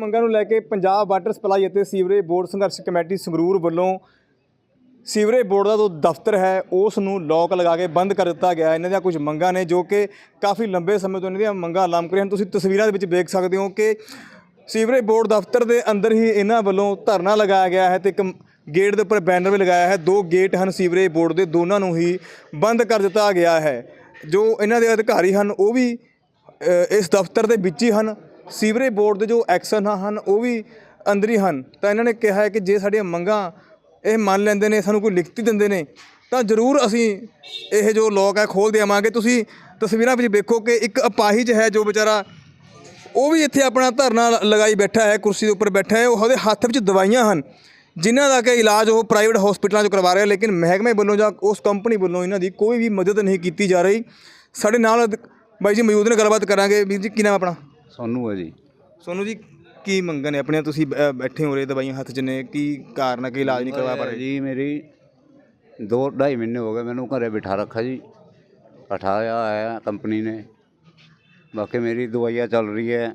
ਮੰਗਾਂ ਨੂੰ ਲੈ ਕੇ ਪੰਜਾਬ ਵਾਟਰ ਸਪਲਾਈ ਅਤੇ ਸੀਵਰੇਜ ਬੋਰਡ ਸੰਘਰਸ਼ ਕਮੇਟੀ ਸੰਗਰੂਰ ਵੱਲੋਂ ਸੀਵਰੇਜ ਬੋਰਡ ਦਾ ਜੋ ਦਫ਼ਤਰ ਹੈ, ਉਸ ਨੂੰ ਲੋਕ ਲਗਾ ਕੇ ਬੰਦ ਕਰ ਦਿੱਤਾ ਗਿਆ ਹੈ। ਇਹਨਾਂ ਦੀਆਂ ਕੁਝ ਮੰਗਾਂ ਨੇ ਜੋ ਕਿ ਕਾਫੀ ਲੰਬੇ ਸਮੇਂ ਤੋਂ ਇਹਨਾਂ ਦੀਆਂ ਮੰਗਾਂ ਲੰਮਕ ਰਹੀਆਂ ਹਨ। ਤੁਸੀਂ ਤਸਵੀਰਾਂ ਦੇ ਵਿੱਚ ਦੇਖ ਸਕਦੇ ਹੋ ਕਿ ਸੀਵਰੇਜ ਬੋਰਡ ਦਫ਼ਤਰ ਦੇ ਅੰਦਰ ਹੀ ਇਹਨਾਂ ਵੱਲੋਂ ਧਰਨਾ ਲਗਾਇਆ ਗਿਆ ਹੈ ਤੇ ਇੱਕ ਗੇਟ ਦੇ ਉੱਪਰ ਬੈਨਰ ਵੀ ਲਗਾਇਆ ਹੈ। ਦੋ ਗੇਟ ਹਨ ਸੀਵਰੇਜ ਬੋਰਡ ਦੇ, ਦੋਨਾਂ ਨੂੰ ਹੀ ਬੰਦ ਕਰ ਦਿੱਤਾ ਗਿਆ ਹੈ। ਜੋ ਇਹਨਾਂ ਦੇ ਅਧਿਕਾਰੀ ਹਨ, ਉਹ ਵੀ ਇਸ ਦਫ਼ਤਰ ਦੇ ਵਿੱਚ ਹੀ ਹਨ। ਸੀਵਰੇਜ ਬੋਰਡ ਦੇ ਜੋ ਐਕਸ਼ਨ ਹਨ, ਉਹ ਵੀ ਅੰਦਰ ਹੀ ਹਨ। ਤਾਂ ਇਹਨਾਂ ਨੇ ਕਿਹਾ ਹੈ ਕਿ ਜੇ ਸਾਡੀਆਂ ਮੰਗਾਂ ਇਹ ਮੰਨ ਲੈਂਦੇ ਨੇ, ਸਾਨੂੰ ਕੋਈ ਲਿਖਤੀ ਦਿੰਦੇ ਨੇ, ਤਾਂ ਜ਼ਰੂਰ ਅਸੀਂ ਇਹ ਜੋ ਲੋਕ ਹੈ ਖੋਲ ਦੇਵਾਂਗੇ। ਤੁਸੀਂ ਤਸਵੀਰਾਂ ਵਿੱਚ ਵੇਖੋ ਕਿ ਇੱਕ ਅਪਾਹਿਜ ਹੈ ਜੋ ਵਿਚਾਰਾ, ਉਹ ਵੀ ਇੱਥੇ ਆਪਣਾ ਧਰਨਾ ਲਗਾਈ ਬੈਠਾ ਹੈ, ਕੁਰਸੀ ਦੇ ਉੱਪਰ ਬੈਠਾ ਹੈ। ਉਹਦੇ ਹੱਥ ਵਿੱਚ ਦਵਾਈਆਂ ਹਨ, ਜਿਨ੍ਹਾਂ ਦਾ ਕਿ ਇਲਾਜ ਉਹ ਪ੍ਰਾਈਵੇਟ ਹਸਪੀਟਲਾਂ 'ਚ ਕਰਵਾ ਰਿਹਾ ਲੇਕਿਨ ਮਹਿਕਮੇ ਵੱਲੋਂ ਜਾਂ ਉਸ ਕੰਪਨੀ ਵੱਲੋਂ ਇਹਨਾਂ ਦੀ ਕੋਈ ਵੀ ਮਦਦ ਨਹੀਂ ਕੀਤੀ ਜਾ ਰਹੀ। ਸਾਡੇ ਨਾਲ ਬਾਈ ਜੀ ਮੌਜੂਦ ਨੇ, ਗੱਲਬਾਤ ਕਰਾਂਗੇ। ਵੀਰ ਜੀ, ਕੀ ਨਾਮ ਆਪਣਾ? ਸੋਨੂੰ ਹੈ ਜੀ ਸੋਨੂੰ ਜੀ ਕੀ ਮੰਗਾਂ ਨੇ ਆਪਣੀਆਂ ਤੁਸੀਂ ਬ- ਬੈਠੇ ਹੋ ਰਹੇ ਦਵਾਈਆਂ ਹੱਥ 'ਚ ਨੇ ਕੀ ਕਾਰਨ ਹੈ ਕਿ ਇਲਾਜ ਨਹੀਂ ਕਰਵਾ ਪਾ ਰਹੇ ਜੀ ਮੇਰੀ 2 ਢਾਈ ਮਹੀਨੇ ਹੋ ਗਏ ਮੈਨੂੰ ਘਰੇ ਬਿਠਾ ਰੱਖਾ ਜੀ ਉਠਾਇਆ ਹੈ ਕੰਪਨੀ ਨੇ बाकी मेरी दवाइयाँ चल रही है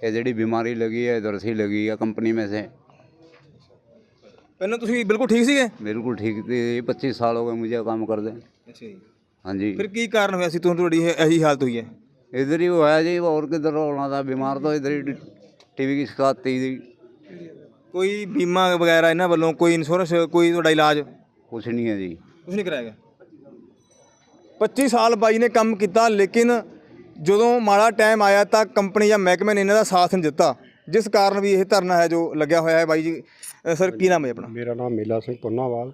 ये जड़ी बीमारी लगी है इधर से ही लगी है कंपनी में से ਪਹਿਲਾਂ ਤੁਸੀਂ ਬਿਲਕੁਲ ਠੀਕ ਸੀਗੇ बिल्कुल ठीक थी पच्चीस साल हो गए मुझे काम कर दे ਅੱਛਾ ਜੀ हाँ जी ਫਿਰ ਕੀ ਕਾਰਨ ਹੋਇਆ ਸੀ ਤੁਹਾਨੂੰ ਤੁਹਾਡੀ ਇਹ- ਇਹੀ ਹਾਲਤ ਹੋਈ ਹੈ इधर ही हुआ जी और किधर होना था बीमार तो इधर ही टीवी की शिकायत थी जी ਕੋਈ ਬੀਮਾ ਵਗੈਰਾ ਇਹਨਾਂ ਵੱਲੋਂ ਕੋਈ ਇੰਸ਼ੋਰੈਂਸ ਕੋਈ ਤੁਹਾਡਾ ਇਲਾਜ कुछ नहीं है जी ਕੁਝ ਨਹੀਂ ਕਰਾਇਆ ਗਿਆ 25 ਸਾਲ ਬਾਈ ਨੇ ਕੰਮ ਕੀਤਾ ਲੇਕਿਨ ਜਦੋਂ ਮਾੜਾ ਟਾਈਮ ਆਇਆ ਤਾਂ ਕੰਪਨੀ ਜਾਂ ਮਹਿਕਮੇ ਨੇ ਇਹਨਾਂ ਦਾ ਸਾਥ ਨਹੀਂ ਦਿੱਤਾ ਜਿਸ ਕਾਰਨ ਵੀ ਇਹ ਧਰਨਾ ਹੈ ਜੋ ਲੱਗਿਆ ਹੋਇਆ ਹੈ ਬਾਈ ਜੀ ਅ, ਸਰ ਕੀ ਨਾਮ ਹੈ ਆਪਣਾ ਮੇਰਾ ਨਾਮ ਮੇਲਾ ਸਿੰਘ ਪੁੰਨਾਵਾਲ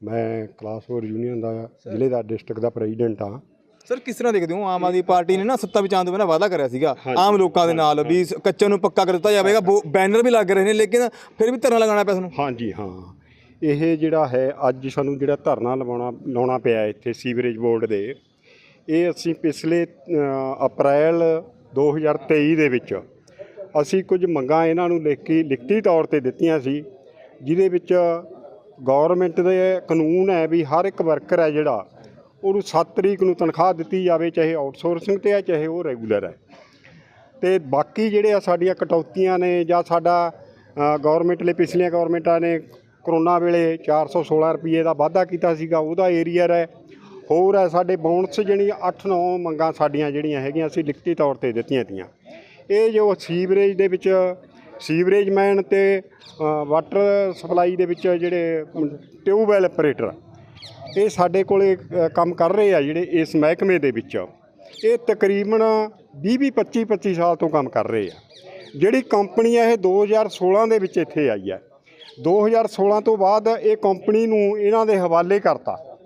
ਮੈਂ ਕਲਾਸ 4 ਯੂਨੀਅਨ ਦਾ ਜ਼ਿਲ੍ਹੇ ਦਾ ਡਿਸਟ੍ਰਿਕਟ ਦਾ ਪ੍ਰੈਜ਼ੀਡੈਂਟ ਹਾਂ ਸਰ ਕਿਸ ਤਰ੍ਹਾਂ ਦੇਖਦੇ ਹੋ? ਆਮ ਆਦਮੀ ਪਾਰਟੀ ਨੇ ਨਾ ਸੱਤਾ ਵਿੱਚ ਆਉਣ ਤੋਂ ਪਹਿਲਾਂ ਵਾਅਦਾ ਕਰਿਆ ਸੀਗਾ। ਆਮ ਲੋਕਾਂ ਦੇ ਨਾਲ ਵੀ ਕੱਚੇ ਨੂੰ ਪੱਕਾ ਕਰ ਦਿੱਤਾ ਜਾਵੇਗਾ ਬੈਨਰ ਵੀ ਲੱਗ ਰਹੇ ਨੇ ਲੇਕਿਨ ਫਿਰ ਵੀ ਧਰਨਾ ਲਗਾਉਣਾ ਪਿਆ ਤੁਹਾਨੂੰ ਹਾਂਜੀ ਹਾਂ। ਇਹ ਜਿਹੜਾ ਹੈ ਅੱਜ ਸਾਨੂੰ ਜਿਹੜਾ ਧਰਨਾ ਲਵਾਉਣਾ ਲਾਉਣਾ ਪਿਆ ਇੱਥੇ ਸੀਵਰੇਜ ਬੋਰਡ ਦੇ ਇਹ ਅਸੀਂ ਪਿਛਲੇ ਅਪ੍ਰੈਲ 2023 ਦੇ ਵਿੱਚ ਅਸੀਂ ਕੁਝ ਮੰਗਾਂ ਇਹਨਾਂ ਨੂੰ ਲਿਖ ਕੇ ਲਿਖਤੀ ਤੌਰ ਤੇ ਦਿੱਤੀਆਂ ਸੀ ਜਿਹਦੇ ਵਿੱਚ ਗਵਰਨਮੈਂਟ ਦੇ ਕਾਨੂੰਨ ਹੈ ਵੀ ਹਰ ਇੱਕ ਵਰਕਰ ਹੈ ਜਿਹੜਾ ਉਹਨੂੰ 7 ਤਰੀਕ ਨੂੰ ਤਨਖਾਹ ਦਿੱਤੀ ਜਾਵੇ, ਚਾਹੇ ਆਊਟਸੋਰਸਿੰਗ ਤੇ ਹੈ, ਚਾਹੇ ਉਹ ਰੈਗੂਲਰ ਹੈ। ਤੇ ਬਾਕੀ ਜਿਹੜੇ ਆ ਸਾਡੀਆਂ ਕਟੌਤੀਆਂ ਨੇ ਜਾਂ ਸਾਡਾ ਗਵਰਨਮੈਂਟ ਲਈ ਪਿਛਲੀਆਂ ਗਵਰਨਮੈਂਟਾਂ ਨੇ ਕਰੋਨਾ ਵੇਲੇ 416 ਰੁਪਏ ਦਾ ਵਾਅਦਾ ਕੀਤਾ ਸੀਗਾ, ਉਹਦਾ ਏਰੀਆ ਹੈ। ਹੋਰ ਹੈ, ਸਾਡੇ ਬੌਨਸ ਜਿਹੜੀ 8-9 ਮੰਗਾਂ ਸਾਡੀਆਂ ਜਿਹੜੀਆਂ ਹੈਗੀਆਂ, ਅਸੀਂ ਲਿਖਤੀ ਤੌਰ ਤੇ ਦਿੱਤੀਆਂ ਤੀਆਂ। ਇਹ ਜੋ ਸੀਵਰੇਜ ਦੇ ਵਿੱਚ, ਸੀਵਰੇਜ ਮੈਨ ਤੇ ਵਾਟਰ ਸਪਲਾਈ ਦੇ ਵਿੱਚ ਜਿਹੜੇ ਟਿਊਬਵੈਲ ਆਪਰੇਟਰ ਇਹ ਸਾਡੇ ਕੋਲੇ ਅ, ਕੰਮ ਕਰ ਰਹੇ ਆ ਜਿਹੜੇ ਇਸ ਮਹਿਕਮੇ ਦੇ ਵਿੱਚ। ਇਹ ਤਕਰੀਬਨ 20 25 25 ਸਾਲ ਤੋਂ ਕੰਮ ਕਰ ਰਹੇ ਆ। ਜਿਹੜੀ ਕੰਪਨੀ ਆ ਇਹ 2016 ਦੇ ਵਿੱਚ ਇੱਥੇ ਆਈ ਹੈ 2016 ਤੋਂ ਬਾਅਦ ਇਹ ਕੰਪਨੀ ਨੂੰ ਇਹਨਾਂ ਦੇ ਹਵਾਲੇ ਕਰਤਾ।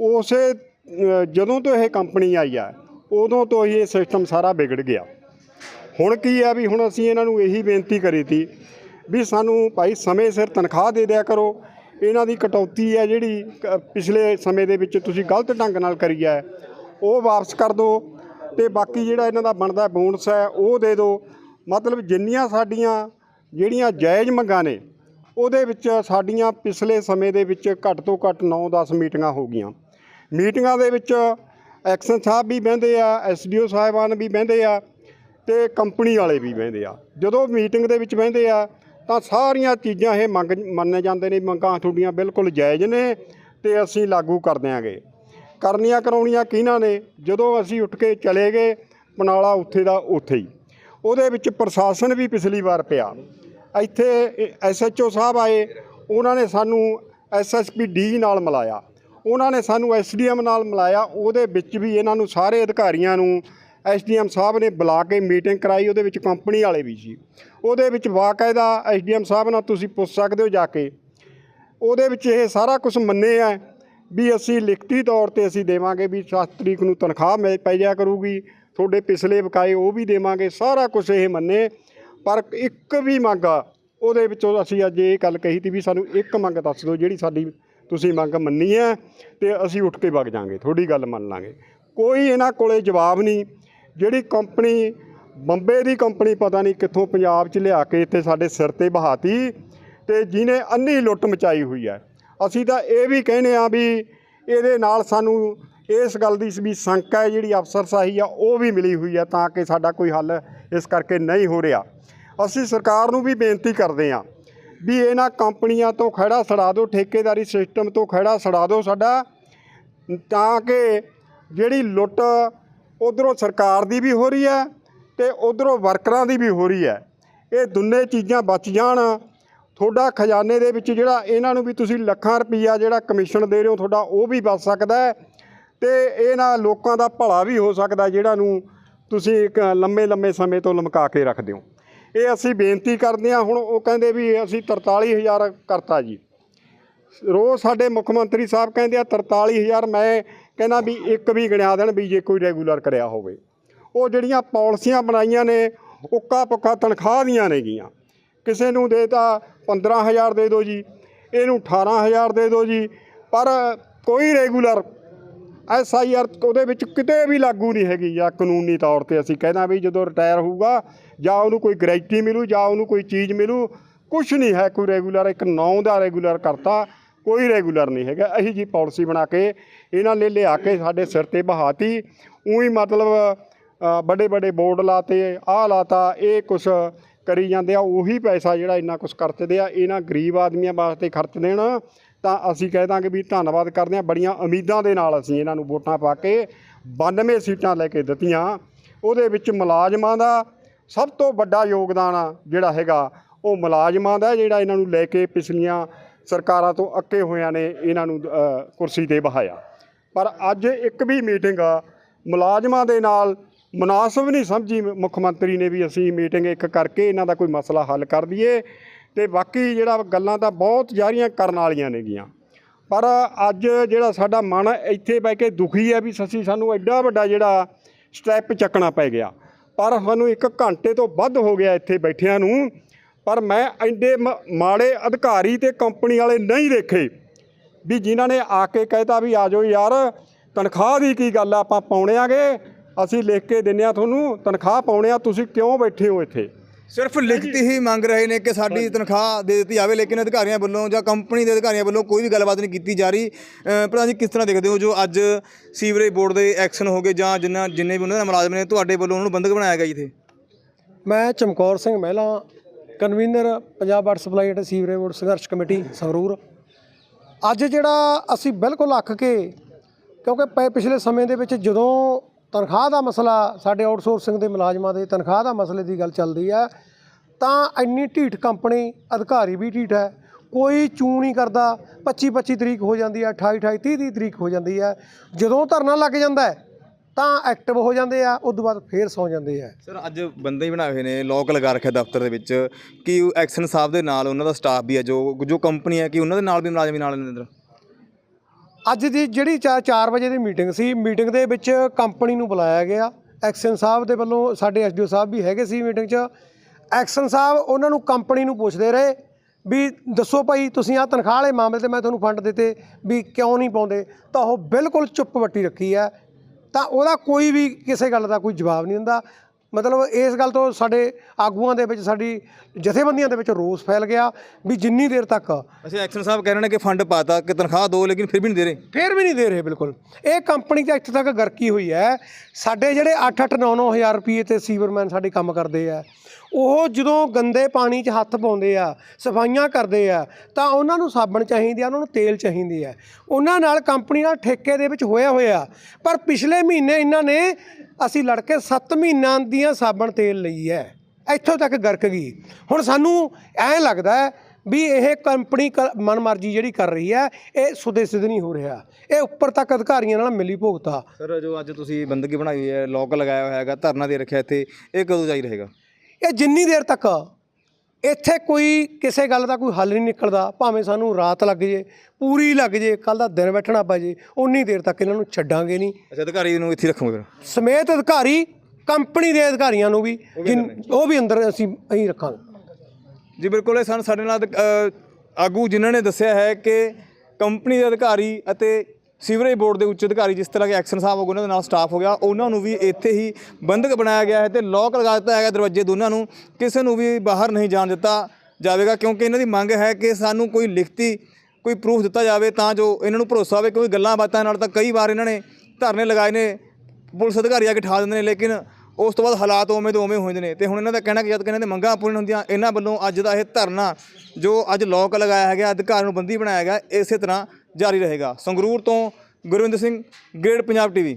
ਉਸੇ ਅ, ਜਦੋਂ ਤੋਂ ਇਹ ਕੰਪਨੀ ਆਈ ਆ ਉਦੋਂ ਤੋਂ ਹੀ ਇਹ ਸਿਸਟਮ ਸਾਰਾ ਵਿਗੜ ਗਿਆ। ਹੁਣ ਕੀ ਆ ਵੀ ਹੁਣ ਅਸੀਂ ਇਹਨਾਂ ਨੂੰ ਇਹੀ ਬੇਨਤੀ ਕਰੀ ਤੀ ਵੀ ਸਾਨੂੰ ਭਾਈ ਸਮੇਂ ਸਿਰ ਤਨਖਾਹ ਦੇ ਦਿਆ ਕਰੋ। ਇਹਨਾਂ ਦੀ ਕਟੌਤੀ ਹੈ ਜਿਹੜੀ ਪਿਛਲੇ ਸਮੇਂ ਦੇ ਵਿੱਚ ਤੁਸੀਂ ਗਲਤ ਢੰਗ ਨਾਲ ਕਰੀ ਹੈ। ਉਹ ਵਾਪਸ ਕਰ ਦਿਓ ਤੇ ਬਾਕੀ ਜਿਹੜਾ ਇਹਨਾਂ ਦਾ ਬਣਦਾ ਬੋਨਸ ਹੈ, ਉਹ ਦੇ ਦਿਓ ਮਤਲਬ ਜਿੰਨੀਆਂ ਸਾਡੀਆਂ ਜਿਹੜੀਆਂ ਜਾਇਜ਼ ਮੰਗਾਂ ਨੇ, ਉਹਦੇ ਵਿੱਚ ਸਾਡੀਆਂ ਪਿਛਲੇ ਸਮੇਂ ਦੇ ਵਿੱਚ ਘੱਟ ਤੋਂ ਘੱਟ 9-10 ਮੀਟਿੰਗਾਂ ਹੋ ਗਈਆਂ। ਮੀਟਿੰਗਾਂ ਦੇ ਵਿੱਚ ਐਕਸ਼ਨ ਸਾਹਿਬ ਵੀ ਬਹਿੰਦੇ ਆ ਐਸਡੀਓ ਸਾਹਿਬਾਨ ਵੀ ਬਹਿੰਦੇ ਆ ਤੇ ਕੰਪਨੀ ਵਾਲੇ ਵੀ ਬਹਿੰਦੇ ਆ। ਜਦੋਂ ਮੀਟਿੰਗ ਦੇ ਵਿੱਚ ਬਹਿੰਦੇ ਆ ਤਾਂ ਸਾਰੀਆਂ ਚੀਜ਼ਾਂ ਇਹ ਮੰਗ ਮੰਨੇ ਜਾਂਦੇ ਨੇ ਮੰਗਾਂ ਤੁਹਾਡੀਆਂ ਬਿਲਕੁਲ ਜਾਇਜ਼ ਨੇ ਤੇ ਅਸੀਂ ਲਾਗੂ ਕਰ ਦਿਆਂਗੇ। ਕਰਨੀਆਂ ਕਰਾਉਣੀਆਂ ਕਿਹਨਾਂ ਨੇ? ਜਦੋਂ ਅਸੀਂ ਉੱਠ ਕੇ ਚਲੇ ਗਏ ਪਨਾਲਾ ਉੱਥੇ ਦਾ ਉੱਥੇ ਹੀ। ਉਹਦੇ ਵਿੱਚ ਪ੍ਰਸ਼ਾਸਨ ਵੀ ਪਿਛਲੀ ਵਾਰ ਪਿਆ। ਇੱਥੇ ਐਸਐਚਓ ਸਾਹਿਬ ਆਏ, ਉਹਨਾਂ ਨੇ ਸਾਨੂੰ ਐਸਐਸਪੀ ਡੀ ਨਾਲ ਮਿਲਾਇਆ। ਉਹਨਾਂ ਨੇ ਸਾਨੂੰ ਐਸਡੀਐਮ ਨਾਲ ਮਿਲਾਇਆ। ਉਹਦੇ ਵਿੱਚ ਵੀ ਇਹਨਾਂ ਨੂੰ ਸਾਰੇ ਅਧਿਕਾਰੀਆਂ ਨੂੰ ਐਸਡੀਐਮ ਸਾਹਿਬ ਨੇ ਬੁਲਾ ਕੇ ਮੀਟਿੰਗ ਕਰਾਈ ਉਹਦੇ ਵਿੱਚ ਕੰਪਨੀ ਵਾਲੇ ਵੀ ਸੀ। ਉਹਦੇ ਵਿੱਚ ਵਾਕਾਇਦਾ ਐਸਡੀਐਮ ਸਾਹਿਬ ਨਾਲ ਤੁਸੀਂ ਪੁੱਛ ਸਕਦੇ ਹੋ ਜਾ ਕੇ। ਉਹਦੇ ਵਿੱਚ ਇਹ ਸਾਰਾ ਕੁਝ ਮੰਨੇ ਆ ਵੀ ਅਸੀਂ ਲਿਖਤੀ ਤੌਰ ਤੇ ਅਸੀਂ ਦੇਵਾਂਗੇ ਵੀ 7 ਤਰੀਕ ਨੂੰ ਤਨਖਾਹ ਮਿਲ ਪੈ ਜਾ ਕਰੂਗੀ। ਤੁਹਾਡੇ ਪਿਛਲੇ ਬਕਾਏ ਉਹ ਵੀ ਦੇਵਾਂਗੇ ਸਾਰਾ ਕੁਝ ਇਹ ਮੰਨੇ। ਪਰ ਇੱਕ ਵੀ ਮੰਗ ਆ, ਉਹਦੇ ਵਿੱਚੋਂ ਅਸੀਂ ਅੱਜ ਇਹ ਗੱਲ ਕਹੀ ਤੀ ਵੀ ਸਾਨੂੰ ਇੱਕ ਮੰਗ ਦੱਸ ਦਿਓ ਜਿਹੜੀ ਸਾਡੀ ਤੁਸੀਂ ਮੰਗ ਮੰਨੀ ਹੈ ਤੇ ਅਸੀਂ ਉੱਠ ਕੇ ਵਗ ਜਾਾਂਗੇ ਤੁਹਾਡੀ ਗੱਲ ਮੰਨ ਲਾਂਗੇ। ਕੋਈ ਇਹਨਾਂ ਕੋਲੇ ਜਵਾਬ ਨਹੀਂ। ਜਿਹੜੀ ਕੰਪਨੀ, ਬੰਬੇ ਦੀ ਕੰਪਨੀ ਪਤਾ ਨਹੀਂ ਕਿੱਥੋਂ ਪੰਜਾਬ 'ਚ ਲਿਆ ਕੇ ਇੱਥੇ ਸਾਡੇ ਸਿਰ ਤੇ ਬਹਾਤੀ ਤੇ ਜਿਹਨੇ ਅੰਨੀ ਲੁੱਟ ਮਚਾਈ ਹੋਈ ਹੈ। ਅਸੀਂ ਤਾਂ ਇਹ ਵੀ ਕਹਿੰਦੇ ਆ ਵੀ ਇਹਦੇ ਨਾਲ ਸਾਨੂੰ ਇਸ ਗੱਲ ਦੀ ਵੀ ਸ਼ੰਕਾ ਹੈ, ਜਿਹੜੀ ਅਫਸਰਸ਼ਾਹੀ ਆ, ਉਹ ਵੀ ਮਿਲੀ ਹੋਈ ਆ ਤਾਂ ਕਿ ਸਾਡਾ ਕੋਈ ਹੱਲ ਇਸ ਕਰਕੇ ਨਹੀਂ ਹੋ ਰਿਹਾ। ਅਸੀਂ ਸਰਕਾਰ ਨੂੰ ਵੀ ਬੇਨਤੀ ਕਰਦੇ ਹਾਂ ਵੀ ਇਹਨਾਂ ਕੰਪਨੀਆਂ ਤੋਂ ਖੜਾ ਛੜਾ ਦਿਓ, ਠੇਕੇਦਾਰੀ ਸਿਸਟਮ ਤੋਂ ਖੜਾ ਛੜਾ ਦਿਓ ਸਾਡਾ, ਤਾਂ ਕਿ ਜਿਹੜੀ ਲੁੱਟ ਉਧਰੋਂ ਸਰਕਾਰ ਦੀ ਵੀ ਹੋ ਰਹੀ ਹੈ ਤੇ ਉਧਰੋਂ ਵਰਕਰਾਂ ਦੀ ਵੀ ਹੋ ਰਹੀ ਹੈ। ਇਹ ਦੋਨੇ ਚੀਜ਼ਾਂ ਬਚ ਜਾਣ। ਤੁਹਾਡਾ ਖਜ਼ਾਨੇ ਦੇ ਵਿੱਚ ਜਿਹੜਾ ਇਹਨਾਂ ਨੂੰ ਵੀ ਤੁਸੀਂ ਲੱਖਾਂ ਰੁਪਈਆ ਜਿਹੜਾ ਕਮਿਸ਼ਨ ਦੇ ਰਹੇ ਹੋ, ਤੁਹਾਡਾ ਉਹ ਵੀ ਬਚ ਸਕਦਾ ਹੈ ਤੇ ਇਹ ਨਾਲ ਲੋਕਾਂ ਦਾ ਭਲਾ ਵੀ ਹੋ ਸਕਦਾ ਜਿਹੜਾ ਨੂੰ ਤੁਸੀਂ ਇੱਕ ਲੰਮੇ ਲੰਮੇ ਸਮੇਂ ਤੋਂ ਲਮਕਾ ਕੇ ਰੱਖਦੇ ਹੋ। ਇਹ ਅਸੀਂ ਬੇਨਤੀ ਕਰਦੇ ਹਾਂ, ਹੁਣ ਉਹ ਕਹਿੰਦੇ ਵੀ ਅਸੀਂ 43000 ਕਰਤਾ ਜੀ। ਰੋਜ਼ ਸਾਡੇ ਮੁੱਖ ਮੰਤਰੀ ਸਾਹਿਬ ਕਹਿੰਦੇ ਆ 43000 ਮੈਂ ਕਹਿੰਦਾ ਵੀ ਇੱਕ ਵੀ ਗਿਣਿਆ ਦੇਣ ਵੀ ਜੇ ਕੋਈ ਰੈਗੂਲਰ ਕਰਿਆ ਹੋਵੇ। ਉਹ ਜਿਹੜੀਆਂ ਪਾਲਿਸੀਆਂ ਬਣਾਈਆਂ ਨੇ ਉੱਕਾ ਪੁੱਕਾ ਤਨਖਾਹ ਦੀਆਂ ਨੇਗੀਆਂ। ਕਿਸੇ ਨੂੰ ਦੇਤਾ 15000 ਦੇ ਦਿਓ ਜੀ, ਇਹਨੂੰ 18000 ਦੇ ਦਿਓ ਜੀ, ਪਰ ਕੋਈ ਰੈਗੂਲਰ ਐਸ ਆਈ ਆਰ ਉਹਦੇ ਵਿੱਚ ਕਿਤੇ ਵੀ ਲਾਗੂ ਨਹੀਂ ਹੈਗੀ ਜਾਂ ਕਾਨੂੰਨੀ ਤੌਰ ਤੇ ਅਸੀਂ ਕਹਿੰਦਾ ਵੀ ਜਦੋਂ ਰਿਟਾਇਰ ਹੋਊਗਾ, ਜਾਂ ਉਹਨੂੰ ਕੋਈ ਗ੍ਰੈਜੂਟੀ ਮਿਲੂ ਜਾਂ ਉਹਨੂੰ ਕੋਈ ਚੀਜ਼ ਮਿਲੂ ਕੁਝ ਨਹੀਂ ਹੈ ਕੋਈ ਰੈਗੂਲਰ, ਇੱਕ ਨੌ ਦਾ ਰੈਗੂਲਰ ਕਰਤਾ। ਕੋਈ ਰੈਗੂਲਰ ਨਹੀਂ ਹੈਗਾ। ਇਹੀ ਜੀ ਪਾਲਿਸੀ ਬਣਾ ਕੇ ਇਹਨਾਂ ਨੇ ਲਿਆ ਕੇ ਸਾਡੇ ਸਿਰ ਤੇ ਬਹਾਤੀ। ਉਹੀ ਮਤਲਬ ਵੱਡੇ ਵੱਡੇ ਬੋਰਡ ਲਾਤੇ, ਆਹ ਲਾਤਾ, ਇਹ ਕੁਛ ਕਰੀ ਜਾਂਦੇ ਆ, ਉਹੀ ਪੈਸਾ ਜਿਹੜਾ ਇੰਨਾ ਕੁਛ ਖਰਚਦੇ ਆ, ਇਹਨਾਂ ਗਰੀਬ ਆਦਮੀਆਂ ਵਾਸਤੇ ਖਰਚ ਦੇਣ। ਤਾਂ ਅਸੀਂ ਕਹਿ ਦਾਂਗੇ ਵੀ ਧੰਨਵਾਦ ਕਰਦੇ ਆ, ਬੜੀਆਂ ਉਮੀਦਾਂ ਦੇ ਨਾਲ ਅਸੀਂ ਇਹਨਾਂ ਨੂੰ ਵੋਟਾਂ ਪਾ ਕੇ 92 ਸੀਟਾਂ ਲੈ ਕੇ ਦਿੱਤੀਆਂ। ਉਹਦੇ ਵਿੱਚ ਮੁਲਾਜ਼ਮਾਂ ਦਾ ਸਭ ਤੋਂ ਵੱਡਾ ਯੋਗਦਾਨ ਜਿਹੜਾ ਹੈਗਾ, ਉਹ ਮੁਲਾਜ਼ਮਾਂ ਦਾ ਜਿਹੜਾ ਇਹਨਾਂ ਨੂੰ ਲੈ ਕੇ ਪਿਛਲੀਆਂ ਸਰਕਾਰਾਂ ਤੋਂ ਅੱਕੇ ਹੋਇਆਂ ਨੇ ਇਹਨਾਂ ਨੂੰ ਕੁਰਸੀ ਤੇ ਬਹਾਇਆ ਪਰ ਅੱਜ ਇੱਕ ਵੀ ਮੀਟਿੰਗ ਮੁਲਾਜ਼ਮਾਂ ਦੇ ਨਾਲ ਮੁਨਾਸਬ ਨਹੀਂ ਸਮਝੀ ਮੁੱਖ ਮੰਤਰੀ ਨੇ ਵੀ ਅਸੀਂ ਮੀਟਿੰਗ ਇੱਕ ਕਰਕੇ ਇਹਨਾਂ ਦਾ ਕੋਈ ਮਸਲਾ ਹੱਲ ਕਰ ਦਈਏ ਤੇ ਬਾਕੀ ਜਿਹੜਾ ਗੱਲਾਂ ਤਾਂ ਬਹੁਤ ਜਾਰੀਆਂ ਕਰਨ ਵਾਲੀਆਂ ਨੇਗੀਆਂ। ਪਰ ਅੱਜ ਜਿਹੜਾ ਸਾਡਾ ਮਨ ਇੱਥੇ ਬਹਿ ਕੇ ਦੁਖੀ ਹੈ ਵੀ ਸੱਚੀ ਸਾਨੂੰ ਐਡਾ ਵੱਡਾ ਜਿਹੜਾ ਸਟੈਪ ਚੱਕਣਾ ਪੈ ਗਿਆ। ਪਰ ਸਾਨੂੰ ਇੱਕ ਘੰਟੇ ਤੋਂ ਵੱਧ ਹੋ ਗਿਆ ਇੱਥੇ ਬੈਠਿਆਂ ਨੂੰ ਪਰ ਮੈਂ ਐਡੇ ਮ- ਮਾੜੇ ਅਧਿਕਾਰੀ ਤੇ ਕੰਪਨੀ ਵਾਲੇ ਨਹੀਂ ਦੇਖੇ। ਵੀ ਜਿਨ੍ਹਾਂ ਨੇ ਆ ਕੇ ਕਹਿਤਾ ਵੀ ਆ ਜਾਓ ਯਾਰ ਤਨਖਾਹ ਦੀ ਕੀ ਗੱਲ ਆ ਆਪਾਂ ਪਾਉਣੇ ਆਗੇ ਅਸੀਂ ਲਿਖ ਕੇ ਦਿੰਨੇ ਆ ਤੁਹਾਨੂੰ ਤਨਖਾਹ ਪਾਉਣੇ ਆ ਤੁਸੀਂ ਕਿਉਂ ਬੈਠੇ ਹੋ ਇੱਥੇ? ਸਿਰਫ ਲਿਖਤੀ ਹੀ ਮੰਗ ਰਹੇ ਨੇ ਕਿ ਸਾਡੀ ਤਨਖਾਹ ਦੇ ਦਿੱਤੀ ਜਾਵੇ ਲੇਕਿਨ ਅਧਿਕਾਰੀਆਂ ਵੱਲੋਂ ਜਾਂ ਕੰਪਨੀ ਦੇ ਅਧਿਕਾਰੀਆਂ ਵੱਲੋਂ ਕੋਈ ਵੀ ਗੱਲਬਾਤ ਨਹੀਂ ਕੀਤੀ ਜਾ ਰਹੀ। ਪ੍ਰਧਾਨ ਜੀ ਕਿਸ ਤਰ੍ਹਾਂ ਦੇਖਦੇ ਹੋ ਜੋ ਅੱਜ ਸੀਵਰੇਜ ਬੋਰਡ ਦੇ ਐਕਸ਼ਨ ਹੋ ਗਏ ਜਾਂ ਜਿੰਨਾ ਜਿੰਨੇ ਵੀ ਉਹਨਾਂ ਦੇ ਮੁਲਾਜ਼ਮ ਨੇ ਤੁਹਾਡੇ ਵੱਲੋਂ ਉਹਨਾਂ ਨੂੰ ਬੰਦਕ ਬਣਾਇਆ ਗਿਆ ਜੀ ਇੱਥੇ? ਮੈਂ ਚਮਕੌਰ ਸਿੰਘ ਮਹਿਲਾ convener Punjab water supply and sewerage board ਸੰਘਰਸ਼ ਕਮੇਟੀ, ਸੰਗਰੂਰ। ਅੱਜ ਜਿਹੜਾ ਅਸੀਂ ਬਿਲਕੁਲ ਅੱਕ ਕੇ, ਕਿਉਂਕਿ ਪ- ਪਿਛਲੇ ਸਮੇਂ ਦੇ ਵਿੱਚ ਜਦੋਂ ਤਨਖਾਹ ਦਾ ਮਸਲਾ ਸਾਡੇ ਆਊਟਸੋਰਸਿੰਗ ਦੇ ਮੁਲਾਜ਼ਮਾਂ ਦੇ ਤਨਖਾਹ ਦਾ ਮਸਲੇ ਦੀ ਗੱਲ ਚੱਲਦੀ ਹੈ ਤਾਂ ਇੰਨੀ ਢੀਠ ਕੰਪਨੀ, ਅਧਿਕਾਰੀ ਵੀ ਢੀਠ ਹੈ। ਕੋਈ ਚੂੰ ਨਹੀਂ ਕਰਦਾ। 25 25 ਤਰੀਕ ਹੋ ਜਾਂਦੀ ਹੈ 28 28 30 30 ਤਰੀਕ ਹੋ ਜਾਂਦੀ ਹੈ ਜਦੋਂ ਧਰਨਾ ਲੱਗ ਜਾਂਦਾ ਹੈ ਤਾਂ ਐਕਟਿਵ ਹੋ ਜਾਂਦੇ ਆ ਉਸ ਤੋਂ ਬਾਅਦ ਫੇਰ ਸੌ ਜਾਂਦੇ ਆ। ਸਰ ਅੱਜ ਬੰਦੇ ਹੀ ਬਣਾਏ ਹੋਏ ਨੇ ਲੋਕ ਲਗਾ ਰੱਖਿਆ ਦਫ਼ਤਰ ਦੇ ਵਿੱਚ। ਕਿ ਐਕਸ਼ਨ ਸਾਹਿਬ ਦੇ ਨਾਲ ਉਹਨਾਂ ਦਾ ਸਟਾਫ ਵੀ ਹੈ ਜੋ ਜੋ ਕੰਪਨੀ ਹੈ ਕਿ ਉਹਨਾਂ ਦੇ ਨਾਲ ਵੀ ਮੁਲਾਜ਼ਮ ਵੀ ਨਾਲ ਨੇ ਅੰਦਰ? ਅੱਜ ਦੀ ਜਿਹੜੀ 4 ਵਜੇ ਦੀ ਮੀਟਿੰਗ ਸੀ ਮੀਟਿੰਗ ਦੇ ਵਿੱਚ ਕੰਪਨੀ ਨੂੰ ਬੁਲਾਇਆ ਗਿਆ। ਐਕਸ਼ਨ ਸਾਹਿਬ ਦੇ ਵੱਲੋਂ ਸਾਡੇ ਐਸਡੀਓ ਸਾਹਿਬ ਵੀ ਹੈਗੇ ਸੀ ਮੀਟਿੰਗ 'ਚ। ਐਕਸ਼ਨ ਸਾਹਿਬ ਉਹਨਾਂ ਨੂੰ ਕੰਪਨੀ ਨੂੰ ਪੁੱਛਦੇ ਰਹੇ ਵੀ ਦੱਸੋ ਭਾਈ ਤੁਸੀਂ ਆਹ ਤਨਖਾਹ ਵਾਲੇ ਮਾਮਲੇ ਤੇ ਮੈਂ ਤੁਹਾਨੂੰ ਫੰਡ ਦਿੱਤੇ ਵੀ ਕਿਉਂ ਨਹੀਂ ਪਾਉਂਦੇ? ਤਾਂ ਉਹ ਬਿਲਕੁਲ ਚੁੱਪ ਵੱਟੀ ਰੱਖੀ ਹੈ। ਤਾਂ ਉਹਦਾ ਕੋਈ ਵੀ ਕਿਸੇ ਗੱਲ ਦਾ ਕੋਈ ਜਵਾਬ ਨਹੀਂ ਦਿੰਦਾ। ਮਤਲਬ ਇਸ ਗੱਲ ਤੋਂ ਸਾਡੇ ਆਗੂਆਂ ਦੇ ਵਿੱਚ ਸਾਡੀ ਜਥੇਬੰਦੀਆਂ ਦੇ ਵਿੱਚ ਰੋਸ ਫੈਲ ਗਿਆ ਵੀ ਜਿੰਨੀ ਦੇਰ ਤੱਕ ਅੱਛਾ ਐਕਸ਼ਨ ਸਾਹਿਬ ਕਹਿ ਰਹੇ ਨੇ ਕਿ ਫੰਡ ਪਾਤਾ ਕਿ ਤਨਖਾਹ ਦੋ ਲੇਕਿਨ ਫਿਰ ਵੀ ਨਹੀਂ ਦੇ ਰਹੇ। ਫੇਰ ਵੀ ਨਹੀਂ ਦੇ ਰਹੇ ਬਿਲਕੁਲ। ਇਹ ਕੰਪਨੀ 'ਚ ਇੱਥੇ ਤੱਕ ਗਰਕੀ ਹੋਈ ਹੈ। ਸਾਡੇ ਜਿਹੜੇ 8-8 9-9 ਹਜ਼ਾਰ ਰੁਪਏ ਤੇ ਸੀਵਰਮੈਨ ਸਾਡੇ ਕੰਮ ਕਰਦੇ ਆ। ਉਹ ਜਦੋਂ ਗੰਦੇ ਪਾਣੀ 'ਚ ਹੱਥ ਪਾਉਂਦੇ ਆ, ਸਫਾਈਆਂ ਕਰਦੇ ਆ, ਤਾਂ ਉਹਨਾਂ ਨੂੰ ਸਾਬਣ ਚਾਹੀਦੀ ਆ, ਉਹਨਾਂ ਨੂੰ ਤੇਲ ਚਾਹੀਦੀ ਆ। ਉਹਨਾਂ ਨਾਲ ਕੰਪਨੀ ਨਾਲ ਠੇਕੇ ਦੇ ਵਿੱਚ ਹੋਇਆ ਹੋਇਆ, ਪਰ ਪਿਛਲੇ ਮਹੀਨੇ ਇਹਨਾਂ ਨੇ ਅਸੀਂ ਲੜ ਕੇ 7 ਮਹੀਨਿਆਂ ਦੀਆਂ ਸਾਬਣ ਤੇਲ ਲਈ ਹੈ। ਇੱਥੋਂ ਤੱਕ ਗਰਕ ਗਈ। ਹੁਣ ਸਾਨੂੰ ਐਂ ਲੱਗਦਾ ਹੈ ਵੀ ਇਹ ਕੰਪਨੀ ਕ- ਮਨਮਰਜ਼ੀ ਜਿਹੜੀ ਕਰ ਰਹੀ ਹੈ, ਇਹ ਸੁਦੇ ਸਿੱਧ ਨਹੀਂ ਹੋ ਰਿਹਾ। ਇਹ ਉੱਪਰ ਤੱਕ ਅਧਿਕਾਰੀਆਂ ਨਾਲ ਮਿਲੀ ਭੁਗਤਾ। ਸਰ, ਜੋ ਅੱਜ ਤੁਸੀਂ ਬੰਦਗੀ ਬਣਾਈ ਹੋਈ ਹੈ ਲੋਕ ਲਗਾਇਆ ਹੋਇਆ ਹੈਗਾ, ਧਰਨਾ ਦੇ ਰੱਖਿਆ ਇੱਥੇ, ਇਹ ਕਦੋਂ ਜਾਈ ਰਹੇਗਾ? ਇਹ ਜਿੰਨੀ ਦੇਰ ਤੱਕ ਇੱਥੇ ਕੋਈ ਕਿਸੇ ਗੱਲ ਦਾ ਕੋਈ ਹੱਲ ਨਹੀਂ ਨਿਕਲਦਾ ਭਾਵੇਂ ਸਾਨੂੰ ਰਾਤ ਲੱਗ ਜੇ ਪੂਰੀ ਲੱਗ ਜੇ ਕੱਲ ਦਾ ਦਿਨ ਬੈਠਣਾ ਪੈ ਜੇ ਉਨੀ ਦੇਰ ਤੱਕ ਇਹਨਾਂ ਨੂੰ ਛੱਡਾਂਗੇ ਨਹੀਂ। ਅੱਛਾ ਅਧਿਕਾਰੀ ਨੂੰ ਇੱਥੇ ਰੱਖੋਗੇ ਫਿਰ? ਸਮੇਤ ਅਧਿਕਾਰੀ ਕੰਪਨੀ ਦੇ ਅਧਿਕਾਰੀਆਂ ਨੂੰ ਵੀ ਉਹ ਵੀ ਅੰਦਰ ਅਸੀਂ ਅਸੀਂ ਰੱਖਾਂਗੇ। ਜੀ ਬਿਲਕੁਲ ਇਹ ਸਨ ਸਾਡੇ ਨਾਲ ਆਗੂ ਜਿਨ੍ਹਾਂ ਨੇ ਦੱਸਿਆ ਹੈ ਕਿ ਕੰਪਨੀ ਦੇ ਅਧਿਕਾਰੀ ਅਤੇ ਸੀਵਰੇਜ ਬੋਰਡ ਦੇ ਉੱਚ ਅਧਿਕਾਰੀ ਜਿਸ ਤਰ੍ਹਾਂ ਕਿ ਐਕਸ਼ਨ ਸਾਹਿਬ ਹੋ ਗਏ ਉਹਨਾਂ ਦੇ ਨਾਲ ਸਟਾਫ ਹੋ ਗਿਆ। ਉਹਨਾਂ ਨੂੰ ਵੀ ਇੱਥੇ ਹੀ ਬੰਦਕ ਬਣਾਇਆ ਗਿਆ ਹੈ ਤੇ ਲੋਕ ਲਗਾ ਦਿੱਤਾ ਹੈਗਾ ਦਰਵਾਜ਼ੇ ਦੋਨਾਂ ਨੂੰ। ਕਿਸੇ ਨੂੰ ਵੀ ਬਾਹਰ ਨਹੀਂ ਜਾਣ ਦਿੱਤਾ ਜਾਵੇਗਾ, ਕਿਉਂਕਿ ਇਹਨਾਂ ਦੀ ਮੰਗ ਹੈ ਕਿ ਸਾਨੂੰ ਕੋਈ ਲਿਖਤੀ, ਕੋਈ ਪ੍ਰੂਫ ਦਿੱਤਾ ਜਾਵੇ ਤਾਂ ਜੋ ਇਹਨਾਂ ਨੂੰ ਭਰੋਸਾ ਹੋਵੇ ਕੋਈ ਗੱਲਾਂ ਬਾਤਾਂ ਨਾਲ ਤਾਂ ਕਈ ਵਾਰ ਇਹਨਾਂ ਨੇ ਧਰਨੇ ਲਗਾਏ ਨੇ, ਪੁਲਿਸ ਅਧਿਕਾਰੀ ਆ ਕੇ ਠਾ ਦਿੰਦੇ ਨੇ, ਲੇਕਿਨ ਉਸ ਤੋਂ ਬਾਅਦ ਹਾਲਾਤ ਉਵੇਂ ਦੇ ਉਵੇਂ ਹੋ ਜਾਂਦੇ ਨੇ। ਤੇ ਹੁਣ ਇਹਨਾਂ ਦਾ ਕਹਿਣਾ ਕਿ ਜਦ ਕਿ ਇਹਨਾਂ ਦੇ ਮੰਗਾਂ ਪੂਰੀਆਂ ਹੁੰਦੀਆਂ, ਇਹਨਾਂ ਵੱਲੋਂ ਅੱਜ ਦਾ ਇਹ ਧਰਨਾ ਜੋ ਅੱਜ ਲੋਕ ਲਗਾਇਆ ਹੈਗਾ ਅਧਿਕਾਰ ਨੂੰ ਬੰਦੀ ਬਣਾਇਆ ਗਿਆ, ਇਸੇ ਤਰ੍ਹਾਂ ਜਾਰੀ ਰਹੇਗਾ। ਸੰਗਰੂਰ ਤੋਂ ਗੁਰਵਿੰਦਰ ਸਿੰਘ ਗ੍ਰੇਡ ਪੰਜਾਬ ਟੀਵੀ